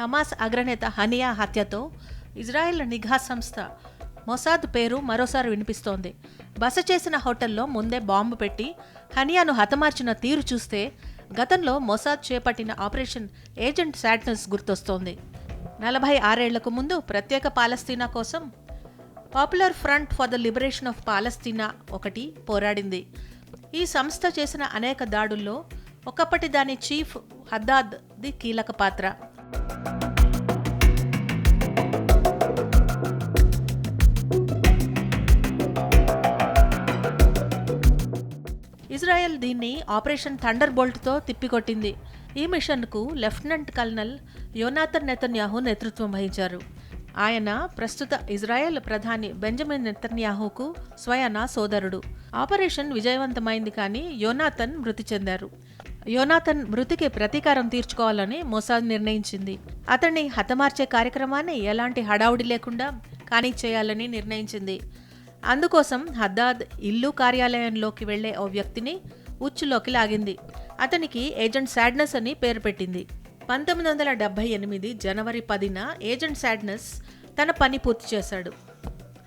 Hamas అగ్రనేత Hania హత్యతో Israel నిఘా సంస్థ మొసాద్ పేరు మరోసారి వినిపిస్తోంది. బస చేసిన హోటల్లో ముందే బాంబు పెట్టి హనియాను హతమార్చిన తీరు చూస్తే గతంలో మొసాద్ చేపట్టిన ఆపరేషన్ ఏజెంట్ శాడ్నెస్ గుర్తొస్తోంది. నలభై ఆరేళ్ళకు ముందు ప్రత్యేక పాలస్తీనా కోసం popular front for the liberation of Palestine ఒకటి పోరాడింది. ఈ సంస్థ చేసిన అనేక దాడుల్లో ఒకప్పటి దాని చీఫ్ హద్దాద్ ది కీలక పాత్ర. ఇజ్రాయెల్ దీన్ని ఆపరేషన్ థండర్ బోల్ట్తో తిప్పికొట్టింది. ఈ మిషన్కు లెఫ్టినెంట్ కల్నల్ యోనాథన్ నెతన్యాహు నేతృత్వం వహించారు. ఆయన ప్రస్తుత ఇజ్రాయెల్ ప్రధాని బెంజమిన్ నెతన్యాహుకు స్వయాన సోదరుడు. ఆపరేషన్ విజయవంతమైంది కానీ యోనాథన్ మృతి చెందారు. యోనాథన్ మృతికి ప్రతీకారం తీర్చుకోవాలని మొసాద్ నిర్ణయించింది. అతన్ని హతమార్చే కార్యక్రమాన్ని ఎలాంటి హడావుడి లేకుండా కానీ చేయాలని నిర్ణయించింది. అందుకోసం హద్దాద్ ఇల్లు కార్యాలయంలోకి వెళ్ళే ఓ వ్యక్తిని ఉచ్చులోకి లాగింది. అతనికి ఏజెంట్ సాడ్నెస్ అని పేరు పెట్టింది. పంతొమ్మిది వందల డెబ్బై ఎనిమిది జనవరి పదిన ఏజెంట్ సాడ్నెస్ తన పని పూర్తి చేశాడు.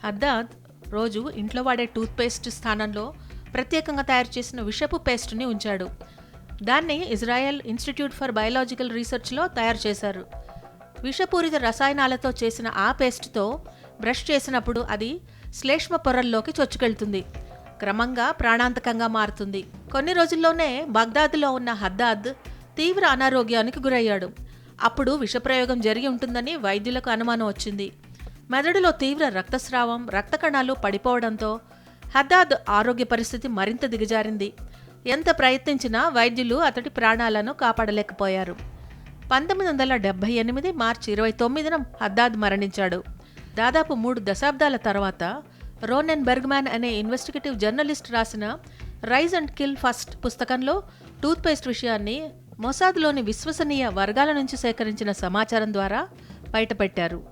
హద్దాద్ రోజు ఇంట్లో వాడే టూత్పేస్ట్ స్థానంలో ప్రత్యేకంగా తయారు చేసిన విషపు పేస్ట్ని ఉంచాడు. దాన్ని ఇజ్రాయెల్ ఇన్స్టిట్యూట్ ఫర్ బయోలాజికల్ రీసెర్చ్లో తయారు చేశారు. విషపూరిత రసాయనాలతో చేసిన ఆ పేస్ట్తో బ్రష్ చేసినప్పుడు అది శ్లేష్మ పొరల్లోకి చొచ్చుకెళ్తుంది. క్రమంగా ప్రాణాంతకంగా మారుతుంది. కొన్ని రోజుల్లోనే బగ్దాద్లో ఉన్న హద్దాద్ తీవ్ర అనారోగ్యానికి గురయ్యాడు. అప్పుడు విషప్రయోగం జరిగి ఉంటుందని వైద్యులకు అనుమానం వచ్చింది. మెదడులో తీవ్ర రక్తస్రావం రక్త కణాలు పడిపోవడంతో హద్దాద్ ఆరోగ్య పరిస్థితి మరింత దిగజారింది. ఎంత ప్రయత్నించినా వైద్యులు అతడి ప్రాణాలను కాపాడలేకపోయారు. పంతొమ్మిది వందల డెబ్బై ఎనిమిది మార్చి ఇరవై తొమ్మిదిన హద్దాద్ మరణించాడు. దాదాపు మూడు దశాబ్దాల తర్వాత రోనెన్ బెర్గ్మ్యాన్ అనే ఇన్వెస్టిగేటివ్ జర్నలిస్ట్ రాసిన రైజ్ అండ్ కిల్ ఫస్ట్ పుస్తకంలో టూత్పేస్ట్ విషయాన్ని మొసాద్లోని విశ్వసనీయ వర్గాల నుంచి సేకరించిన సమాచారం ద్వారా బయటపెట్టారు.